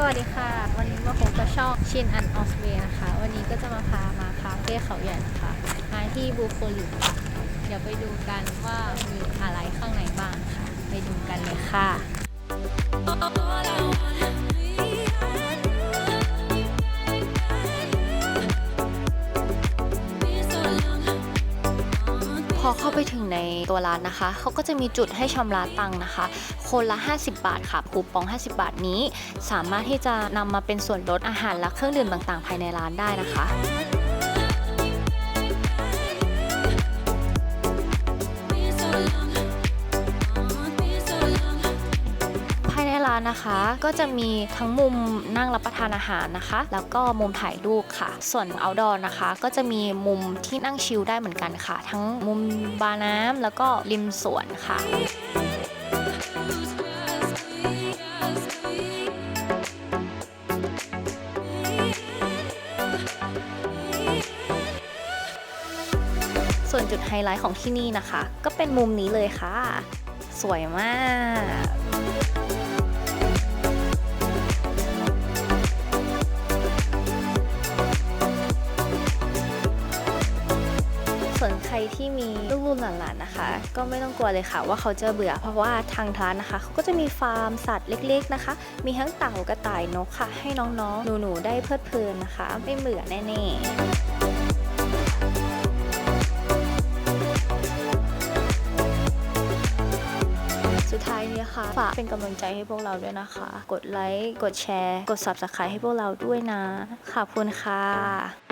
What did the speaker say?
สวัสดีค่ะ วันนี้มาพบกับช่องชินอันออสเวียนะคะ วันนี้ก็จะมาพามาคาเฟ่เขาใหญ่ค่ะมาที่บูโคลินค่ะ เดี๋ยวไปดูกันว่ามีอะไรข้างในบ้างค่ะ ไปดูกันเลยค่ะ อเข้าไปถึงในตัวร้านนะคะ เขาก็จะมีจุดให้ชำระตังค์นะคะ คนละ 50 บาทค่ะคูปอง 50 บาทนี้ สามารถที่จะนำมาเป็นส่วนลดอาหารและเครื่องดื่มต่างๆ ภายในร้านได้นะคะ นะคะ ก็จะมีทั้งมุมนั่งรับประทานอาหารนะคะ แล้วก็มุมถ่ายรูปค่ะ ส่วน outdoor นะคะ ก็จะมีมุมที่นั่งชิลได้เหมือนกันค่ะ ทั้งมุมบาร์น้ำแล้วก็ริมสวนค่ะส่วนจุดไฮไลท์ของที่นี่นะคะ ก็เป็นมุมนี้เลยค่ะ สวยมาก ส่วนใครที่มีลูกๆหลานๆนะคะ ก็ไม่ต้องกลัวเลยค่ะว่าเขาจะเบื่อ เพราะว่าทางร้านนะคะเขาก็จะมีฟาร์มสัตว์เล็ก ๆนะคะ มีทั้งเต่ากระต่ายนกค่ะ ให้น้องๆหนูๆได้เพลิดเพลินนะคะ ไม่เบื่อแน่ๆสุดท้ายนี้ค่ะ ฝากเป็นกำลังใจให้พวกเราด้วยนะคะ กดไลค์ กดแชร์ กด subscribe ให้พวกเราด้วยนะ ขอบคุณค่ะ